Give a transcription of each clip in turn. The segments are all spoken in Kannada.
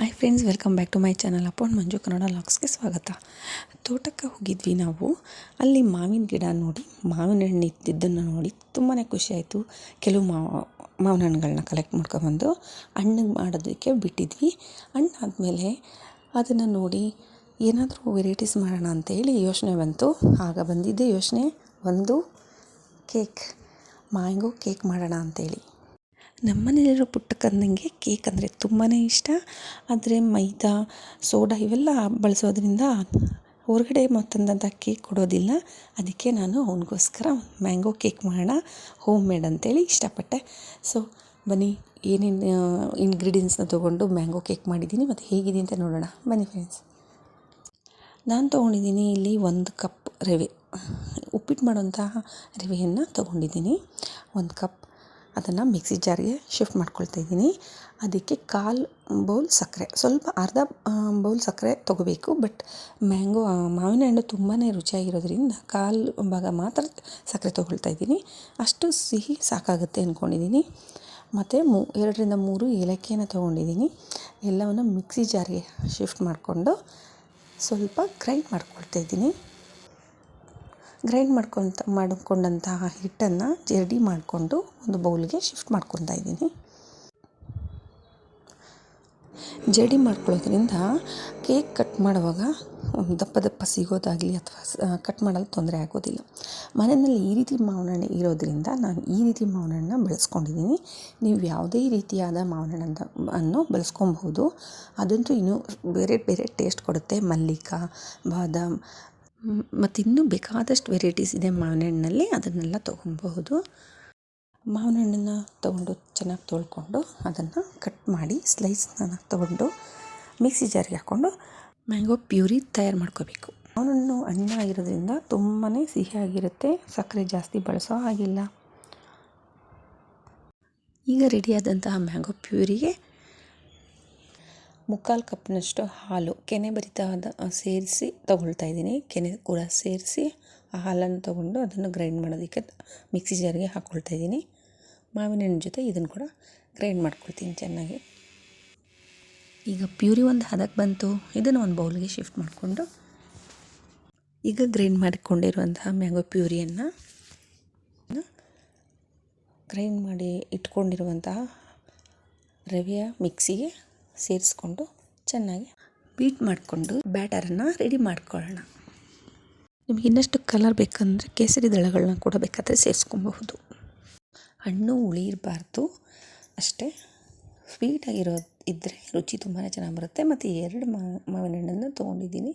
Hi friends welcome back to my channel ಅಪ್ಪೊಂಡು Manju Kannada ಲಾಕ್ಸ್ಗೆ ಸ್ವಾಗತ. ತೋಟಕ್ಕೆ ಹೋಗಿದ್ವಿ ನಾವು. ಅಲ್ಲಿ ಮಾವಿನ ಗಿಡ ನೋಡಿ, ಮಾವಿನ ಹಣ್ಣು ಇದ್ದಿದ್ದನ್ನು ನೋಡಿ ತುಂಬಾ ಖುಷಿಯಾಯಿತು ಕೆಲವು ಮಾವ ಮಾವಿನ ಹಣ್ಣುಗಳನ್ನ ಕಲೆಕ್ಟ್ ಮಾಡ್ಕೊಬಂದು ಹಣ್ಣಿಗೆ ಮಾಡೋದಕ್ಕೆ ಬಿಟ್ಟಿದ್ವಿ. ಹಣ್ಣಾದ್ಮೇಲೆ ಅದನ್ನು ನೋಡಿ ಏನಾದರೂ ವೆರೈಟೀಸ್ ಮಾಡೋಣ ಅಂತೇಳಿ ಯೋಚನೆ ಬಂತು. ಆಗ ಬಂದಿದ್ದೆ ಯೋಚನೆ, ಒಂದು ಕೇಕ್ ಮ್ಯಾಂಗೋ ಕೇಕ್ ಮಾಡೋಣ ಅಂತೇಳಿ ನಮ್ಮ ಮನೆಯಲ್ಲಿರೋ ಪುಟ್ಟ ಕಂದಂಗೆ ಕೇಕ್ ಅಂದರೆ ತುಂಬಾ ಇಷ್ಟ. ಆದರೆ ಮೈದಾ, ಸೋಡಾ ಇವೆಲ್ಲ ಬಳಸೋದ್ರಿಂದ ಹೊರಗಡೆ ತಂದಂಥ ಕೇಕ್ ಕೊಡೋದಿಲ್ಲ. ಅದಕ್ಕೆ ನಾನು ಅವನಿಗೋಸ್ಕರ ಮ್ಯಾಂಗೋ ಕೇಕ್ ಮಾಡೋಣ, ಹೋಮ್ ಮೇಡ್ ಅಂತೇಳಿ ಇಷ್ಟಪಟ್ಟೆ. ಸೊ, ಬನ್ನಿ, ಏನೇನು ಇಂಗ್ರೀಡಿಯೆಂಟ್ಸ್ನ ತೊಗೊಂಡು ಮ್ಯಾಂಗೋ ಕೇಕ್ ಮಾಡಿದ್ದೀನಿ. ಮತ್ತು ಹೇಗಿದೆ ಅಂತ ನೋಡೋಣ. ಬನ್ನಿ ಫ್ರೆಂಡ್ಸ್ ನಾನು ತೊಗೊಂಡಿದ್ದೀನಿ ಇಲ್ಲಿ ಒಂದು ಕಪ್ ರವೆ. ಉಪ್ಪಿಟ್ಟು ಮಾಡುವಂತಹ ರವೆಯನ್ನು ತೊಗೊಂಡಿದ್ದೀನಿ. ಒಂದು ಕಪ್ ಅದನ್ನು ಮಿಕ್ಸಿ ಜಾರಿಗೆ ಶಿಫ್ಟ್ ಮಾಡ್ಕೊಳ್ತಾ ಇದ್ದೀನಿ. ಅದಕ್ಕೆ ಕಾಲು ಬೌಲ್ ಸಕ್ಕರೆ. ಸ್ವಲ್ಪ ಅರ್ಧ ಬೌಲ್ ಸಕ್ಕರೆ ತೊಗೋಬೇಕು. ಬಟ್ ಮ್ಯಾಂಗೋ ಮಾವಿನ ಹಣ್ಣು ತುಂಬಾ ರುಚಿಯಾಗಿರೋದ್ರಿಂದ ಕಾಲು ಭಾಗ ಮಾತ್ರ ಸಕ್ಕರೆ ತೊಗೊಳ್ತಾ ಇದ್ದೀನಿ. ಅಷ್ಟು ಸಿಹಿ ಸಾಕಾಗುತ್ತೆ ಅಂದ್ಕೊಂಡಿದ್ದೀನಿ ಮತ್ತು ಮೂ, ಎರಡರಿಂದ ಮೂರು ಏಲಕ್ಕಿಯನ್ನು ತೊಗೊಂಡಿದ್ದೀನಿ. ಎಲ್ಲವನ್ನು ಮಿಕ್ಸಿ ಜಾರಿಗೆ ಶಿಫ್ಟ್ ಮಾಡಿಕೊಂಡು ಸ್ವಲ್ಪ ಗ್ರೈಂಡ್ ಮಾಡ್ಕೊಳ್ತಾ ಇದ್ದೀನಿ. ಗ್ರೈಂಡ್ ಮಾಡ್ಕೊತ, ಮಾಡಿಕೊಂಡಂತಹ ಹಿಟ್ಟನ್ನು ಜರಡಿ ಮಾಡಿಕೊಂಡು ಒಂದು ಬೌಲ್ಗೆ ಶಿಫ್ಟ್ ಮಾಡ್ಕೊತಾ ಇದ್ದೀನಿ. ಜರಡಿ ಮಾಡ್ಕೊಳ್ಳೋದ್ರಿಂದ ಕೇಕ್ ಕಟ್ ಮಾಡುವಾಗ ದಪ್ಪ ದಪ್ಪ ಸಿಗೋದಾಗಲಿ ಅಥವಾ ಕಟ್ ಮಾಡಲು ತೊಂದರೆ ಆಗೋದಿಲ್ಲ. ಮನೆಯಲ್ಲಿ ಈ ರೀತಿ ಮಾವಿನ ಹಣ್ಣು ಇರೋದರಿಂದ ನಾನು ಈ ರೀತಿ ಮಾವಿನಣ್ಣ ಬೆಳೆಸ್ಕೊಂಡಿದ್ದೀನಿ. ನೀವು ಯಾವುದೇ ರೀತಿಯಾದ ಮಾವಿನ ಹಣ್ಣನ್ನು ಅನ್ನು ಬಳಸ್ಕೊಬಹುದು. ಅದಂತೂ ಇನ್ನೂ ಬೇರೆ ಬೇರೆ ಟೇಸ್ಟ್ ಕೊಡುತ್ತೆ. ಮಲ್ಲಿಕ, ಬಾದಾಮ್ ಮತ್ತು ಇನ್ನೂ ಬೇಕಾದಷ್ಟು ವೆರೈಟೀಸ್ ಇದೆ ಮಾವಿನ ಹಣ್ಣಲ್ಲಿ ಅದನ್ನೆಲ್ಲ ತೊಗೊಬಹುದು ಮಾವಿನ ಹಣ್ಣನ್ನು ತೊಗೊಂಡು ಚೆನ್ನಾಗಿ ತೊಳ್ಕೊಂಡು ಅದನ್ನು ಕಟ್ ಮಾಡಿ ಸ್ಲೈಸ್ನ ತೊಗೊಂಡು ಮಿಕ್ಸಿ ಜಾರಿಗೆ ಹಾಕ್ಕೊಂಡು ಮ್ಯಾಂಗೋ ಪ್ಯೂರಿ ತಯಾರು ಮಾಡ್ಕೋಬೇಕು. ಮಾವಿನ ಹಣ್ಣು ಹಣ್ಣಾಗಿರೋದ್ರಿಂದ ತುಂಬಾ ಸಿಹಿಯಾಗಿರುತ್ತೆ, ಸಕ್ಕರೆ ಜಾಸ್ತಿ ಬಳಸೋ ಹಾಗಿಲ್ಲ. ಈಗ ರೆಡಿಯಾದಂತಹ ಮ್ಯಾಂಗೋ ಪ್ಯೂರಿಗೆ ಮುಕ್ಕಾಲು ಕಪ್ನಷ್ಟು ಹಾಲು ಕೆನೆ ಭರಿತವಾದ ಸೇರಿಸಿ ತೊಗೊಳ್ತಾ ಇದ್ದೀನಿ. ಕೆನೆ ಕೂಡ ಸೇರಿಸಿ ಆ ಹಾಲನ್ನು ತೊಗೊಂಡು ಅದನ್ನು ಗ್ರೈಂಡ್ ಮಾಡೋದಕ್ಕೆ ಮಿಕ್ಸಿ ಜಾರಿಗೆ ಹಾಕ್ಕೊಳ್ತಾ ಇದ್ದೀನಿ. ಮಾವಿನ ಹಣ್ಣು ಜೊತೆ ಇದನ್ನು ಕೂಡ ಗ್ರೈಂಡ್ ಮಾಡ್ಕೊಳ್ತೀನಿ ಚೆನ್ನಾಗಿ. ಈಗ ಪ್ಯೂರಿ ಒಂದು ಹದಕ್ಕೆ ಬಂತು. ಇದನ್ನು ಒಂದು ಬೌಲ್ಗೆ ಶಿಫ್ಟ್ ಮಾಡಿಕೊಂಡು ಈಗ ಗ್ರೈಂಡ್ ಮಾಡಿಕೊಂಡಿರುವಂತಹ ಮ್ಯಾಂಗೋ ಪ್ಯೂರಿಯನ್ನು ಗ್ರೈಂಡ್ ಮಾಡಿ ಇಟ್ಕೊಂಡಿರುವಂತಹ ರವೆಯ ಮಿಕ್ಸಿಗೆ ಸೇರಿಸ್ಕೊಂಡು ಚೆನ್ನಾಗಿ ಬೀಟ್ ಮಾಡಿಕೊಂಡು ಬ್ಯಾಟರನ್ನು ರೆಡಿ ಮಾಡ್ಕೊಳ್ಳೋಣ. ನಿಮ್ಗೆ ಇನ್ನಷ್ಟು ಕಲರ್ ಬೇಕಂದರೆ ಕೇಸರಿ ದಳಗಳನ್ನ ಕೂಡ ಬೇಕಾದರೆ ಸೇರಿಸ್ಕೊಬಹುದು. ಹಣ್ಣು ಹುಳಿ ಇರಬಾರ್ದು. ಅಷ್ಟೇ ಸ್ವೀಟಾಗಿರೋ ಇದ್ದರೆ ರುಚಿ ತುಂಬಾ ಚೆನ್ನಾಗಿ ಬರುತ್ತೆ. ಮತ್ತು ಎರಡು ಮಾವಿನ ಹಣ್ಣನ್ನು ತೊಗೊಂಡಿದ್ದೀನಿ.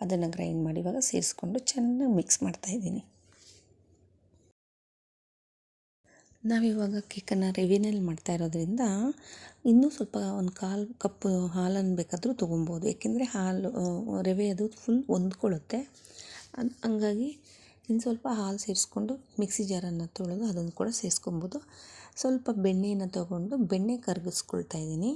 ಅದನ್ನು ಗ್ರೈಂಡ್ ಮಾಡಿ ಇವಾಗ ಸೇರಿಸ್ಕೊಂಡು ಚೆನ್ನಾಗಿ ಮಿಕ್ಸ್ ಮಾಡ್ತಾಯಿದ್ದೀನಿ ನಾವಿವಾಗ ಕೇಕನ್ನು ರವೆನಲ್ಲಿ ಮಾಡ್ತಾ ಇರೋದ್ರಿಂದ ಇನ್ನೂ ಸ್ವಲ್ಪ ಒಂದು ಕಾಲು ಕಪ್ಪು ಹಾಲನ್ನು ಬೇಕಾದರೂ ತೊಗೊಬೋದು. ಯಾಕೆಂದರೆ ಹಾಲು ರವೆ ಅದು ಫುಲ್ ಹೊಂದ್ಕೊಳ್ಳುತ್ತೆ. ಅದು ಹಂಗಾಗಿ ಇನ್ನು ಸ್ವಲ್ಪ ಹಾಲು ಸೇರಿಸ್ಕೊಂಡು ಮಿಕ್ಸಿ ಜಾರನ್ನು ತೊಳೆದು ಅದನ್ನು ಕೂಡ ಸೇರಿಸ್ಕೊಬೋದು. ಸ್ವಲ್ಪ ಬೆಣ್ಣೆಯನ್ನು ತೊಗೊಂಡು ಬೆಣ್ಣೆ ಕರಗಿಸ್ಕೊಳ್ತಾ ಇದ್ದೀನಿ.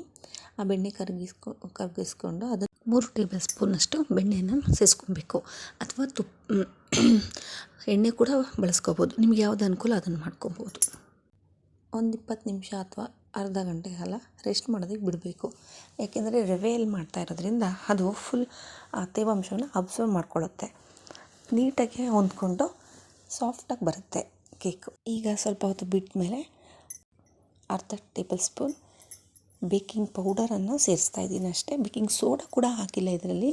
ಆ ಬೆಣ್ಣೆ ಕರಗಿಸ್ಕೊ, ಕರಗಿಸ್ಕೊಂಡು ಅದನ್ನು ಮೂರು ಟೇಬಲ್ ಸ್ಪೂನಷ್ಟು ಬೆಣ್ಣೆಯನ್ನು ಸೇರಿಸ್ಕೊಬೇಕು. ಅಥವಾ ತುಪ್ಪ ಎಣ್ಣೆ ಕೂಡ ಬಳಸ್ಕೋಬೋದು. ನಿಮ್ಗೆ ಯಾವ್ದು ಅನುಕೂಲ ಅದನ್ನು ಮಾಡ್ಕೊಬೋದು. ಒಂದು ಇಪ್ಪತ್ತು ನಿಮಿಷ ಅಥವಾ ಅರ್ಧ ಗಂಟೆ ಕಾಲ ರೆಸ್ಟ್ ಮಾಡೋದಕ್ಕೆ ಬಿಡಬೇಕು. ಯಾಕೆಂದರೆ ರವೆಯಲ್ಲಿ ಮಾಡ್ತಾ ಇರೋದ್ರಿಂದ ಅದು ಫುಲ್ ಆ ತೇವಾಂಶವನ್ನು ಅಬ್ಸರ್ವ್ ಮಾಡ್ಕೊಳ್ಳುತ್ತೆ. ನೀಟಾಗಿ ಹೊಂದ್ಕೊಂಡು ಸಾಫ್ಟಾಗಿ ಬರುತ್ತೆ ಕೇಕು ಈಗ ಸ್ವಲ್ಪ ಹೊತ್ತು ಬಿಟ್ಟ ಮೇಲೆ ಅರ್ಧ ಟೇಬಲ್ ಸ್ಪೂನ್ ಬೇಕಿಂಗ್ ಪೌಡರನ್ನು ಸೇರಿಸ್ತಾ ಇದ್ದೀನಿ ಅಷ್ಟೇ. ಬೇಕಿಂಗ್ ಸೋಡಾ ಕೂಡ ಹಾಕಿಲ್ಲ ಇದರಲ್ಲಿ.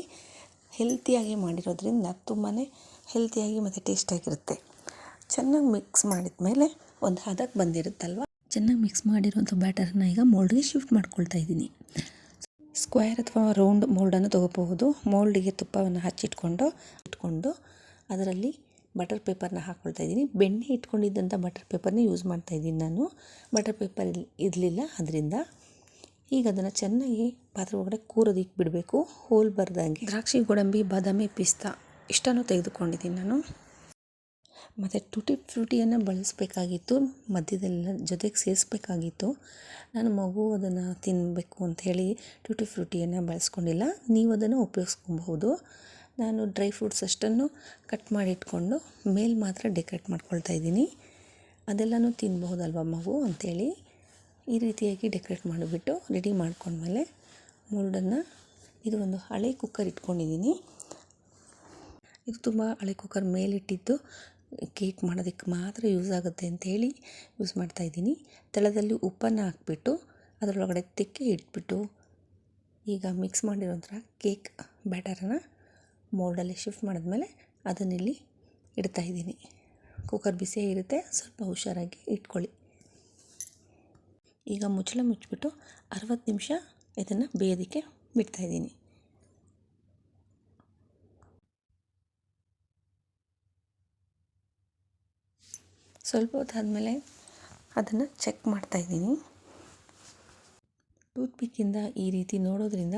ಹೆಲ್ತಿಯಾಗಿ ಮಾಡಿರೋದ್ರಿಂದ ತುಂಬಾ ಹೆಲ್ತಿಯಾಗಿ ಮತ್ತು ಟೇಸ್ಟಾಗಿರುತ್ತೆ ಚೆನ್ನಾಗಿ ಮಿಕ್ಸ್ ಮಾಡಿದ ಮೇಲೆ ಒಂದು ಹದಕ್ಕೆ ಬಂದಿರುತ್ತಲ್ವ? ಚೆನ್ನಾಗಿ ಮಿಕ್ಸ್ ಮಾಡಿರುವಂಥ ಬ್ಯಾಟರನ್ನ ಈಗ ಮೋಲ್ಡ್ಗೆ ಶಿಫ್ಟ್ ಮಾಡ್ಕೊಳ್ತಾ ಇದ್ದೀನಿ. ಸ್ಕ್ವೇರ್ ಅಥವಾ ರೌಂಡ್ ಮೋಲ್ಡನ್ನು ತೊಗೋಬಹುದು. ಮೋಲ್ಡಿಗೆ ತುಪ್ಪವನ್ನು ಹಚ್ಚಿಟ್ಕೊಂಡು ಇಟ್ಕೊಂಡು ಅದರಲ್ಲಿ ಬಟರ್ ಪೇಪರ್ನ ಹಾಕ್ಕೊಳ್ತಾ ಇದ್ದೀನಿ. ಬೆಣ್ಣೆ ಇಟ್ಕೊಂಡಿದ್ದಂಥ ಬಟರ್ ಪೇಪರ್ನ ಯೂಸ್ ಮಾಡ್ತಾ ಇದ್ದೀನಿ ನಾನು. ಬಟರ್ ಪೇಪರ್ ಇಲ್ಲಿ ಇರಲಿಲ್ಲ ಅದರಿಂದ ಈಗ ಅದನ್ನು ಚೆನ್ನಾಗಿ ಪಾತ್ರೆ ಒಳಗಡೆ ಕೂರೋದಿಕ್ಕೆ ಬಿಡಬೇಕು ಹೋಲ್ ಬರ್ದಂಗೆ. ದ್ರಾಕ್ಷಿ ಗೋಡಂಬಿ ಬಾದಾಮಿ ಪಿಸ್ತಾ ಇಷ್ಟನೂ ತೆಗೆದುಕೊಂಡಿದ್ದೀನಿ ನಾನು. ಮತ್ತು ಟುಟಿ ಫ್ರೂಟಿಯನ್ನು ಬಳಸಬೇಕಾಗಿತ್ತು, ಮಧ್ಯದಲ್ಲೆಲ್ಲ ಜೊತೆಗೆ ಸೇರಿಸ್ಬೇಕಾಗಿತ್ತು. ನನ್ನ ಮಗು ಅದನ್ನು ತಿನ್ನಬೇಕು ಅಂಥೇಳಿ ಟುಟಿ ಫ್ರೂಟಿಯನ್ನು ಬಳಸ್ಕೊಂಡಿಲ್ಲ. ನೀವು ಅದನ್ನು ಉಪಯೋಗಿಸ್ಕೊಬಹುದು. ನಾನು ಡ್ರೈ ಫ್ರೂಟ್ಸ್ ಅಷ್ಟನ್ನು ಕಟ್ ಮಾಡಿ ಇಟ್ಕೊಂಡು ಮೇಲೆ ಮಾತ್ರ ಡೆಕೋರೇಟ್ ಮಾಡ್ಕೊಳ್ತಾ ಇದ್ದೀನಿ. ಅದೆಲ್ಲನೂ ತಿನ್ಬಹುದಲ್ವ ಮಗು ಅಂಥೇಳಿ ಈ ರೀತಿಯಾಗಿ ಡೆಕೋರೇಟ್ ಮಾಡಿಬಿಟ್ಟು ರೆಡಿ ಮಾಡ್ಕೊಂಡ್ಮೇಲೆ ಮೋಲ್ಡನ್ನು ಇದು ಒಂದು ಹಳೆ ಕುಕ್ಕರ್ ಇಟ್ಕೊಂಡಿದ್ದೀನಿ. ಇದು ತುಂಬ ಹಳೆ ಕುಕ್ಕರ್ ಮೇಲಿಟ್ಟಿದ್ದು. ಕೇಕ್ ಮಾಡೋದಕ್ಕೆ ಮಾತ್ರ ಯೂಸ್ ಆಗುತ್ತೆ ಅಂಥೇಳಿ ಯೂಸ್ ಮಾಡ್ತಾಯಿದ್ದೀನಿ ತಳದಲ್ಲಿ ಉಪ್ಪನ್ನು ಹಾಕ್ಬಿಟ್ಟು ಅದರೊಳಗಡೆ ತಿಕ್ಕಿ ಇಟ್ಬಿಟ್ಟು ಈಗ ಮಿಕ್ಸ್ ಮಾಡಿರೋಂಥ ಕೇಕ್ ಬ್ಯಾಟರನ್ನು ಮೋಲ್ಡಲ್ಲಿ ಶಿಫ್ಟ್ ಮಾಡಿದ್ಮೇಲೆ ಅದನ್ನಿಲ್ಲಿ ಇಡ್ತಾಯಿದ್ದೀನಿ ಕುಕ್ಕರ್ ಬಿಸಿಯೇ ಇರುತ್ತೆ, ಸ್ವಲ್ಪ ಹುಷಾರಾಗಿ ಇಟ್ಕೊಳ್ಳಿ. ಈಗ ಮುಚ್ಚಳ ಮುಚ್ಚಿಬಿಟ್ಟು ಅರವತ್ತು ನಿಮಿಷ ಇದನ್ನು ಬೇಯೋದಕ್ಕೆ ಬಿಡ್ತಾಯಿದ್ದೀನಿ ಸ್ವಲ್ಪ ಹೊತ್ತಾದಮೇಲೆ ಅದನ್ನು ಚೆಕ್ ಮಾಡ್ತಾಯಿದ್ದೀನಿ ಟೂತ್ಪಿಕ್ಕಿಂದ ಈ ರೀತಿ ನೋಡೋದ್ರಿಂದ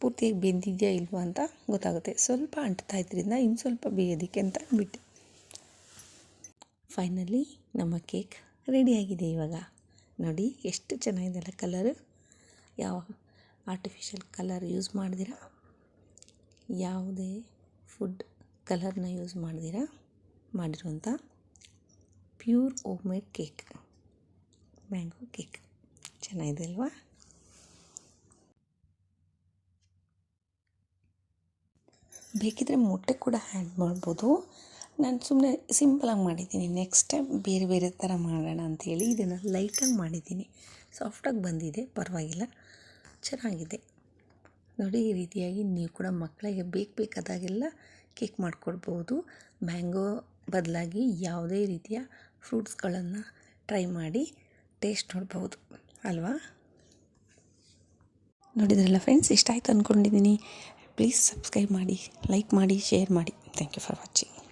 ಪೂರ್ತಿಯಾಗಿ ಬೆಂದಿದೆಯಾ ಇಲ್ವಾ ಅಂತ ಗೊತ್ತಾಗುತ್ತೆ. ಸ್ವಲ್ಪ ಅಂಟ್ತಾ ಇದ್ರಿಂದ ಇನ್ನು ಸ್ವಲ್ಪ ಬೇಯೋದಕ್ಕೆ ಅಂತ ಬಿಟ್ಟೆ ಫೈನಲಿ ನಮ್ಮ ಕೇಕ್ ರೆಡಿಯಾಗಿದೆ ಇವಾಗ. ನೋಡಿ ಎಷ್ಟು ಚೆನ್ನಾಗಿದೆಲ್ಲ ಕಲರು ಯಾವ ಆರ್ಟಿಫಿಷಿಯಲ್ ಕಲರ್ ಯೂಸ್ ಮಾಡಿದಿರಾ? ಯಾವುದೇ ಫುಡ್ ಕಲರ್ನ ಯೂಸ್ ಮಾಡಿದಿರಾ? ಮಾಡಿರುವಂಥ pure home made cake. Mango cake. ಚೆನ್ನಾಗಿದೆ ಅಲ್ವಾ? ಬೇಕಿದ್ರೆ ಮೊಟ್ಟೆ ಕೂಡ ಆ್ಯಡ್ ಮಾಡ್ಬೋದು. ನಾನು ಸುಮ್ಮನೆ ಸಿಂಪಲಾಗಿ ಮಾಡಿದ್ದೀನಿ. ನೆಕ್ಸ್ಟ್ ಟೈಮ್ ಬೇರೆ ಬೇರೆ ಥರ ಮಾಡೋಣ ಅಂಥೇಳಿ ಇದನ್ನು ಲೈಟಾಗಿ ಮಾಡಿದ್ದೀನಿ. ಸಾಫ್ಟಾಗಿ ಬಂದಿದೆ. ಪರವಾಗಿಲ್ಲ. ಚೆನ್ನಾಗಿದೆ. ನೋಡಿ, ಈ ರೀತಿಯಾಗಿ ನೀವು ಕೂಡ ಮಕ್ಕಳಿಗೆ ಬೇಕು ಬೇಕಾದಾಗೆಲ್ಲ ಕೇಕ್ ಮಾಡಿಕೊಡ್ಬೋದು. ಮ್ಯಾಂಗೋ ಬದಲಾಗಿ ಯಾವುದೇ ರೀತಿಯ ಫ್ರೂಟ್ಸ್ಗಳನ್ನು ಟ್ರೈ ಮಾಡಿ ಟೇಸ್ಟ್ ನೋಡ್ಬೋದು ಅಲ್ವಾ? ನೋಡಿದ್ರಲ್ಲ ಫ್ರೆಂಡ್ಸ್ ಇಷ್ಟ ಆಯಿತು ಅಂದ್ಕೊಂಡಿದ್ದೀನಿ ಪ್ಲೀಸ್ ಸಬ್ಸ್ಕ್ರೈಬ್ ಮಾಡಿ ಲೈಕ್ ಮಾಡಿ ಶೇರ್ ಮಾಡಿ. Thank you for watching